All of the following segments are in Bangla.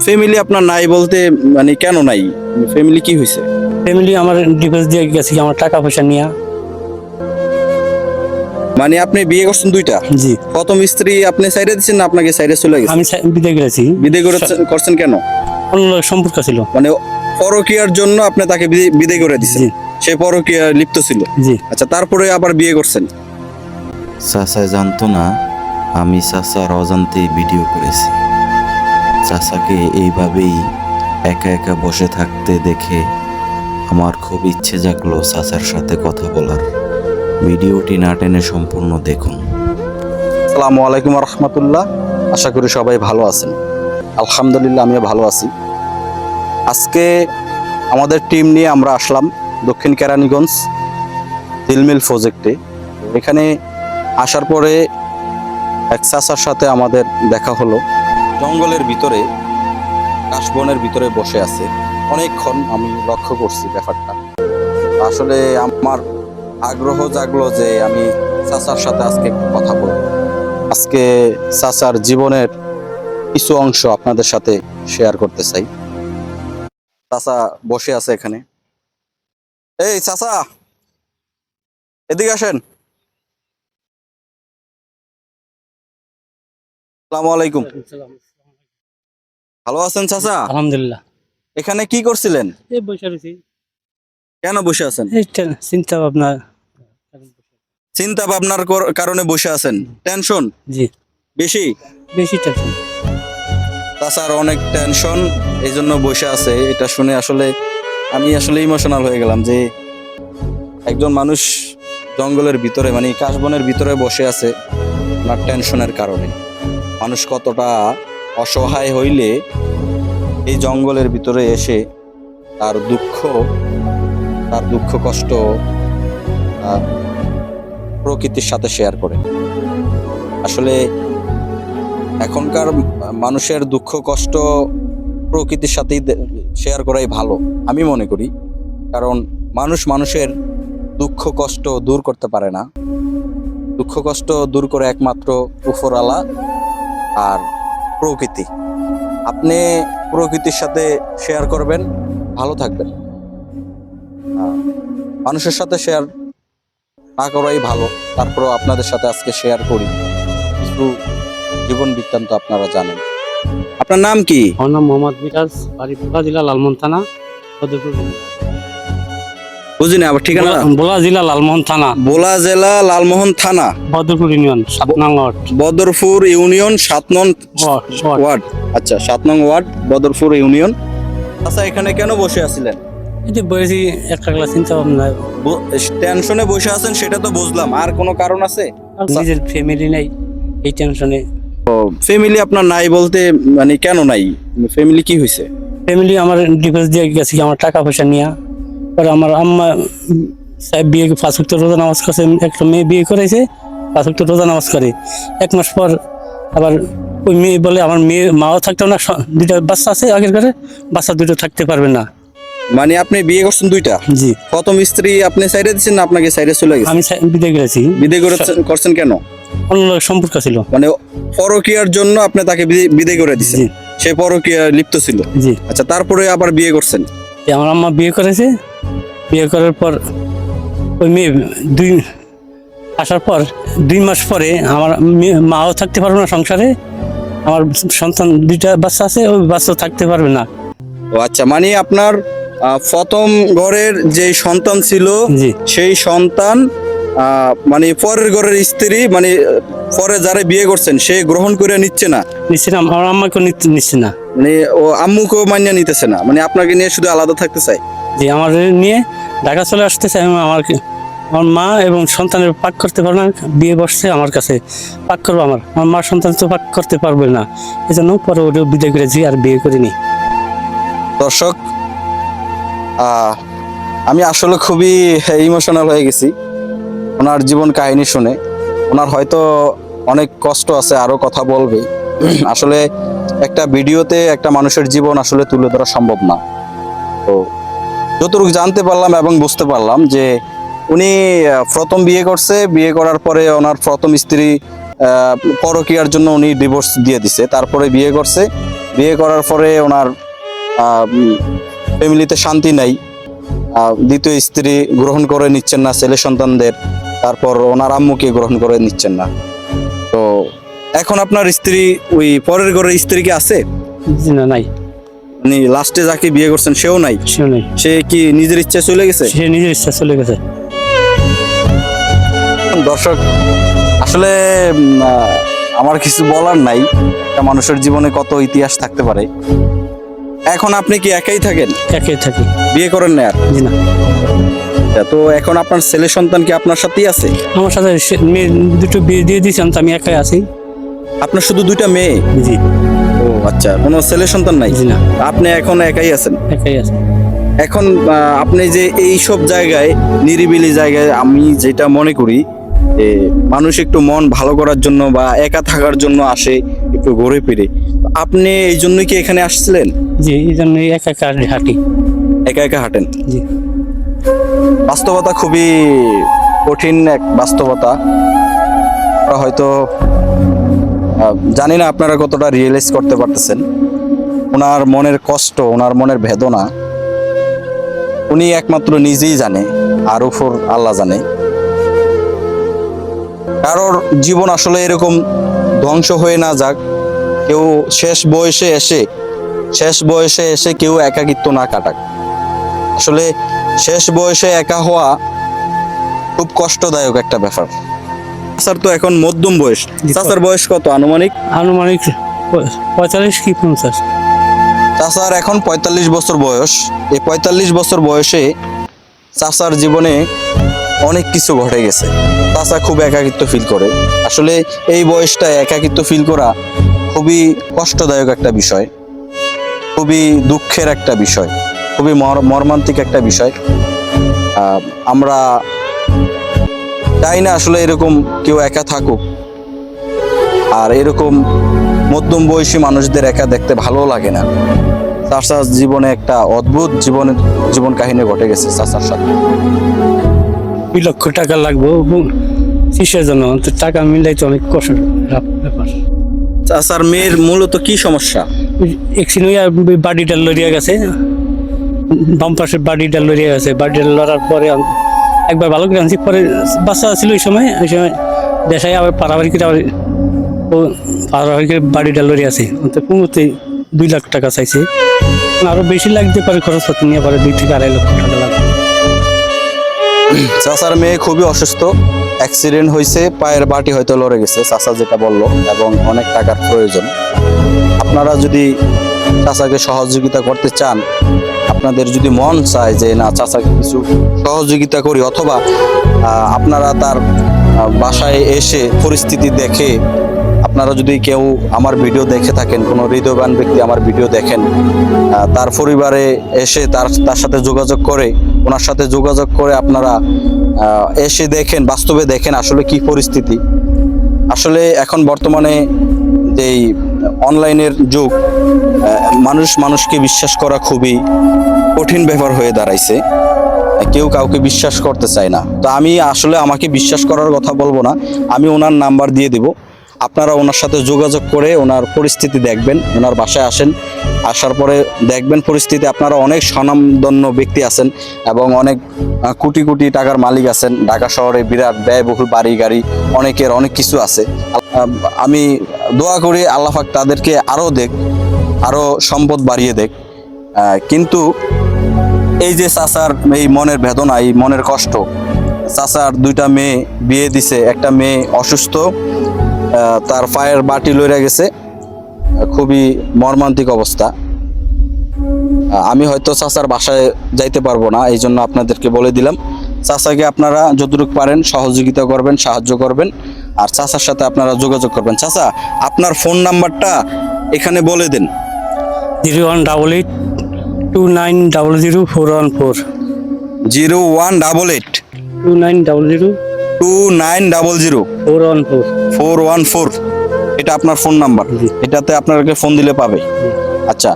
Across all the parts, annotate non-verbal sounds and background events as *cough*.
ফ্যামিলি আপনার নাই বলতে মানে কেন নাই? ফ্যামিলি কি হয়েছে ফ্যামিলি আমার ডিভোর্স দিয়ে গেছে কি আমার টাকা পয়সা নিয়ে। মানে আপনি বিয়ে করছেন দুইটা? জি। প্রথম স্ত্রী আপনি সাইডে দিচ্ছেন না আপনাকে সাইডে চলে গেছে? আমি সা- বিদেশ গেছি বিদে করছেন কেন? অন্য সম্পর্ক ছিল। মানে পরকিয়ার জন্য আপনি তাকে বিদে- বিদে করে দিচ্ছেন জি। সে পরকিয়া লিপ্ত ছিল। জি। আচ্ছা তারপরে আবার বিয়ে করছেন? চাচা জানতো না আমি চাচার অজান্তেই ভিডিও করেছি। চাচাকে এইভাবেই একা একা বসে থাকতে দেখে আমার খুব ইচ্ছে জাগলো চাচার সাথে কথা বলার। ভিডিওটি না টেনে সম্পূর্ণ দেখুন। আসসালামু আলাইকুম রহমতুল্লাহ। আশা করি সবাই ভালো আছেন। আলহামদুলিল্লাহ, আমিও ভালো আছি। আজকে আমাদের টিম নিয়ে আমরা আসলাম দক্ষিণ কেরানীগঞ্জ তিলমিল প্রজেক্টে। এখানে আসার পরে এক চাচার সাথে আমাদের দেখা হলো। জঙ্গলের ভিতরে, কাশবনের ভিতরে বসে আছে। অনেকক্ষণ আমি লক্ষ্য করছি ব্যাপারটা। আসলে আমার আগ্রহ জাগলো যে আমি চাচার সাথে আজকে একটু কথা বলব। আজকে চাচার জীবনের কিছু অংশ আপনাদের সাথে শেয়ার করতে চাই। চাচা বসে আছে এখানে। এই চাচা, এদিকে আসেন। আসসালামু আলাইকুম। ভালো আছেন চাচা? আলহামদুলিল্লাহ। এখানে কি করছিলেন? এই বসে রয়েছি কেন বসে আছেন? চিন্তা ভাবনা। চিন্তা ভাবনার কারণে বসে আছেন। টেনশন? জি। বেশি? বেশি টেনশন। তাছাড় অনেক টেনশন এই জন্য বসে আছে। এটা শুনে আসলে আমি আসলে ইমোশনাল হয়ে গেলাম যে একজন মানুষ জঙ্গলের ভিতরে মানে কাশবনের ভিতরে বসে আছে ওনার টেনশনের কারণে। মানুষ কতটা অসহায় হইলে এই জঙ্গলের ভিতরে এসে তার দুঃখ তার দুঃখ, কষ্ট প্রকৃতির সাথে শেয়ার করে। আসলে এখনকার মানুষের দুঃখ, কষ্ট প্রকৃতির সাথেই শেয়ার করাই ভালো, আমি মনে করি। কারণ মানুষ মানুষের দুঃখ, কষ্ট দূর করতে পারে না। দুঃখ, কষ্ট দূর করে একমাত্র উপরালা আর প্রকৃতি। আপনি প্রকৃতির সাথে শেয়ার করবেন, ভালো থাকবেন। মানুষের সাথে শেয়ার না করাই ভালো। তারপরও আপনাদের সাথে আজকে শেয়ার করি। কিছু জীবন বৃত্তান্ত আপনারা জানেন। আপনার নাম কি? আমার নাম মোহাম্মদ বিরাজ বাড়ি জেলা লালমোহন থানা বুঝিনি আবার ঠিকানা? বোলা জেলা লালমোহন থানা। বোলা জেলা লালমোহন থানা। বদরপুর ইউনিয়ন সাত নং ওয়ার্ড। বদরপুর ইউনিয়ন সাত নং ওয়ার্ড, আচ্ছা সাত নং ওয়ার্ড বদরপুর ইউনিয়ন। আচ্ছা এখানে কেন বসে আছিলেন? একটা ক্লাস চিন্তা ভাবনা। টেনশনে বসে আছেন সেটা তো বুঝলাম। আর কোনো কারণ আছে? নিজের ফ্যামিলি নেই এই টেনশনে ফ্যামিলি আপনার নাই বলতে মানে কেন নাই? ফ্যামিলি কি হয়েছে ফ্যামিলি আমার ডিভোর্স দিয়ে গেছে আমার টাকা পয়সা নিয়ে। পরে আমার আম্মা সাহেব বিয়ে পাঁচ ওয়াক্ত রোজা নামাজ করছে একটা মেয়ে বিয়ে করেছে পাঁচ ওয়াক্ত রোজা নামাজ করে। এক মাস পর আবার ওই মেয়ে বলে আমার মেয়ে মাও থাকতো না দুইটা বাচ্চা আছে আগের ঘরে বাচ্চা দুটো থাকতে পারবে না। মানে আপনি বিয়ে করছেন দুইটা? জি। প্রথম স্ত্রী আপনি সাইডে দিচ্ছেন না আপনাকে সাইডে চলে গেছে? আমি বিদেশ গেছি বিদে করছেন কেন? অন্য সম্পর্ক ছিল। মানে পরকিয়ার জন্য আপনি তাকে বিদে- বিদে করে দিচ্ছেন সে পরকিয়া লিপ্ত ছিল। জি। আচ্ছা তারপরে আবার বিয়ে করছেন? আমার আম্মা বিয়ে করেছে বিয়ে করার পর ওই মেয়ে দুই আসার পর দুই মাস পরে আমার মাও থাকতে পারবে না সংসারে আমার সন্তান দুইটা বাচ্চা আছে ওই বাচ্চা থাকতে পারবে না। ও আচ্ছা মানে আপনার প্রথম ঘরের যে সন্তান ছিল সেই সন্তান মানে পরের ঘরের স্ত্রী মানে পরে যারা বিয়ে করছেন সে গ্রহণ করে নিচ্ছে না? নিচ্ছে না আমার আম্মাকে নিচ্ছে নিচ্ছে না। মানে ও আম্মুকেও মান্য নিতেছে না? মানে আপনাকে নিয়ে শুধু আলাদা থাকতে চাই যে আমার নিয়ে ঢাকা চলে আসতে চাই আমার আমার মা এবং সন্তানের পাক করতে পারবে না, বিয়ে বসছে আমার কাছে। পাক করব আমার। আমার মা সন্তান তো পাক করতে পারবে না। এই জন্য পরে ওটা বিদায় করেছি আর বিয়ে করিনি। দর্শক আমি আসলে খুবই ইমোশনাল হয়ে গেছি। ওনার জীবন কাহিনী শুনে। ওনার হয়তো অনেক কষ্ট আছে আরও কথা বলবে। *clears throat* আসলে একটা ভিডিওতে একটা মানুষের জীবন আসলে তুলে ধরা সম্ভব না। তো যতটুকু জানতে পারলাম এবং বুঝতে পারলাম যে উনি প্রথম বিয়ে করছে। বিয়ে করার পরে ওনার প্রথম স্ত্রী পরকীয়ার জন্য উনি ডিভোর্স দিয়ে দিছে। তারপরে বিয়ে করছে। বিয়ে করার পরে ওনার ফ্যামিলিতে শান্তি নাই। দ্বিতীয় স্ত্রী গ্রহণ করে নিচ্ছেন না, ছেলে সন্তানদের। তারপর ওনার আম্মুকে গ্রহণ করে নিচ্ছেন না। তো এখন আপনার স্ত্রী ওই পরের ঘরের স্ত্রী কি আছে? না, নাই। উনি লাস্টে যাকে বিয়ে করছেন সেও নাই? সেও নাই। সে কি নিজের ইচ্ছা চলে গেছে? সে নিজের ইচ্ছা চলে গেছে। দর্শক আসলে উম, আহ, আমার কিছু বলার নাই। একটা মানুষের জীবনে কত ইতিহাস থাকতে পারে। এখন আপনি কি একাই থাকেন? একাই থাকি। বিয়ে করেন না আর? জি না। তো এখন আপনার ছেলে সন্তান কি আপনার সাথেই আছে? আমার সাথে সে- মেয়ে দুটো বিয়ে দিয়ে দিয়েছিলাম তো আমি একাই আছি। আপনার শুধু দুইটা মেয়ে? জি। ও আচ্ছা কোনো ছেলে সন্তান নাই? জি না। আপনি এখন একাই আছেন? একাই আছি। এখন আপনি যে এই সব জায়গায় নিরিবিলি জায়গায় আমি যেটা মনে করি যে মানুষ একটু মন ভালো করার জন্য বা একা থাকার জন্য আসে একটু ঘুরে ফিরে। আপনি এই জন্য কি এখানে আসছিলেন? জি এই জন্য একা একা হাঁটি। একা একা হাঁটেন? জি। বাস্তবতা খুবই কঠিন এক বাস্তবতা। হয়তো জানি না আপনারা কতটা রিয়েলাইজ করতে পারতেছেন। ওনার মনের কষ্ট, ওনার মনের বেদনা, উনি একমাত্র নিজেই জানে, আর উপর আল্লাহ জানে। কারোর জীবন আসলে এরকম ধ্বংস হয়ে না যাক, কেউ শেষ বয়সে এসে, শেষ বয়সে এসে কেউ একাকিত্ব না কাটাক। আসলে শেষ বয়সে একা হওয়া খুব কষ্টদায়ক একটা ব্যাপার। স্যার তো এখন মধ্যম বয়স। চাচার বয়স কত? আনুমানিক? আনুমানিক পঁয়তাল্লিশ কি পঞ্চাশ চাচার এখন পঁয়তাল্লিশ বছর বয়স। এই পঁয়তাল্লিশ বছর বয়সে চাচার জীবনে অনেক কিছু ঘটে গেছে। চাচা খুব একাকিত্ব ফিল করে। আসলে এই বয়সটায় একাকিত্ব ফিল করা খুবই কষ্টদায়ক একটা বিষয়। খুবই দুঃখের একটা বিষয়। খুবই মর- মর্মান্তিক একটা বিষয়। আমরা চাই না আসলে এরকম কেউ একা থাকুক? আর এরকম মধ্যম বয়সী মানুষদের একা দেখতে ভালো লাগে না। চাচার জীবনে একটা অদ্ভুত জীবনের জীবন কাহিনী ঘটে গেছে চাচার সাথে দুই লক্ষ টাকা লাগবে চিকিৎসার জন্য? টাকা মিলাই তো অনেক কষ্ট ব্যাপার। চাচার মেয়ের মূলত কি সমস্যা? একদিন ওই বাড়িটা লড়িয়া গেছে। বাম পাশে বাড়িটা লড়িয়া গেছে। বাড়িটা লড়ার পরে একবার ভালো করে আনছি পরে বাচ্চা ছিল ওই সময় ওই সময় দেশায় আবার পাড়াবাড়ি করে আবার ও পাড়াবাড়ি বাড়িটা লড়িয়ে আছে। তো দুই লাখ টাকা চাইছে। আরও বেশি লাগতে পারে খরচ পাতি নিয়ে পারে দুই থেকে আড়াই লক্ষ টাকা লাগবে। *clears throat* চাচার মেয়ে খুবই অসুস্থ। অ্যাক্সিডেন্ট হয়েছে পায়ের বাটি হয়তো লড়ে গেছে, চাচা যেটা বলল, এবং অনেক টাকার প্রয়োজন। আপনারা যদি চাচাকে সহযোগিতা করতে চান আপনাদের যদি মন চায় যে, না, চাচাকে কিছু সহযোগিতা করি, অথবা আপনারা তার বাসায় এসে পরিস্থিতি দেখে, আপনারা যদি কেউ আমার ভিডিও দেখে থাকেন, কোনো হৃদয়বান ব্যক্তি আমার ভিডিও দেখেন তার পরিবারে এসে তার তার সাথে যোগাযোগ করে, ওনার সাথে যোগাযোগ করে আপনারা এসে দেখেন, বাস্তবে দেখেন আসলে কি পরিস্থিতি। আসলে এখন বর্তমানে যেই অনলাইনের যুগ মানুষ মানুষকে বিশ্বাস করা খুবই কঠিন ব্যাপার হয়ে দাঁড়াইছে। কেউ কাউকে বিশ্বাস করতে চায় না। তো আমি আসলে আমাকে বিশ্বাস করার কথা বলব না। আমি ওনার নাম্বার দিয়ে দেব। আপনারা ওনার সাথে যোগাযোগ করে ওনার পরিস্থিতি দেখবেন, ওনার বাসায় আসেন। আসার পরে দেখবেন পরিস্থিতি। আপনারা অনেক স্বনামধন্য ব্যক্তি আছেন এবং অনেক কোটি কোটি টাকার মালিক আছেন। ঢাকা শহরে বিরাট ব্যয়বহুল বাড়ি, গাড়ি, অনেকের অনেক কিছু আছে। আমি দোয়া করি আল্লাহাক তাদেরকে আরও দেখ আরও সম্পদ বাড়িয়ে দেখ। কিন্তু এই যে চাচার এই মনের বেদনা, এই মনের কষ্ট, চাচার দুইটা মেয়ে বিয়ে দিছে, একটা মেয়ে অসুস্থ তার পায়ের বাটি লইরা গেছে, খুবই মর্মান্তিক অবস্থা। আমি হয়তো চাচার বাসায় যাইতে পারব না, এই জন্য আপনাদেরকে বলে দিলাম। চাচাকে আপনারা যতটুকু পারেন সহযোগিতা করবেন, সাহায্য করবেন। আর চাচার সাথে আপনারা যোগাযোগ করবেন। চাচা আপনার ফোন নাম্বারটা এখানে বলে দিন। Zero one double eight two nine double zero four one four. Zero one double eight two nine double zero two nine double zero four one four. Four one four. এটা আপনার ফোন নাম্বার। এটাতে আপনাকে ফোন দিলে পাবে। আচ্ছা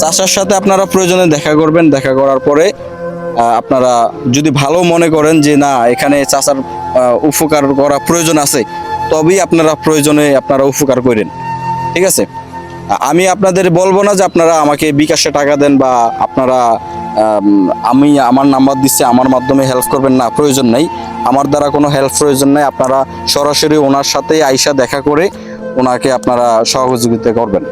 চাচার সাথে আপনারা প্রয়োজনে দেখা করবেন। দেখা করার পরে আপনারা যদি ভালো মনে করেন যে না এখানে চাচার আহ, উপকার করা প্রয়োজন আছে, তবেই আপনারা প্রয়োজনে আপনারা উপকার করেন। ঠিক আছে? আমি আপনাদের বলব না যে আপনারা আমাকে বিকাশে টাকা দেন বা আপনারা আমি আমার নাম্বার দিচ্ছে, আমার মাধ্যমে হেল্প করবেন, না, প্রয়োজন নেই। আমার দ্বারা কোনো হেল্প প্রয়োজন নেই, আপনারা সরাসরি ওনার সাথে আইসা দেখা করে ওনাকে আপনারা সহযোগিতা করবেন।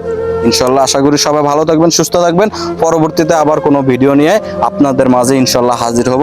ইনশাল্লাহ আশা করি সবাই ভালো থাকবেন, সুস্থ থাকবেন। পরবর্তীতে আবার কোনো ভিডিও নিয়ে আপনাদের মাঝে ইনশাল্লাহ হাজির হব।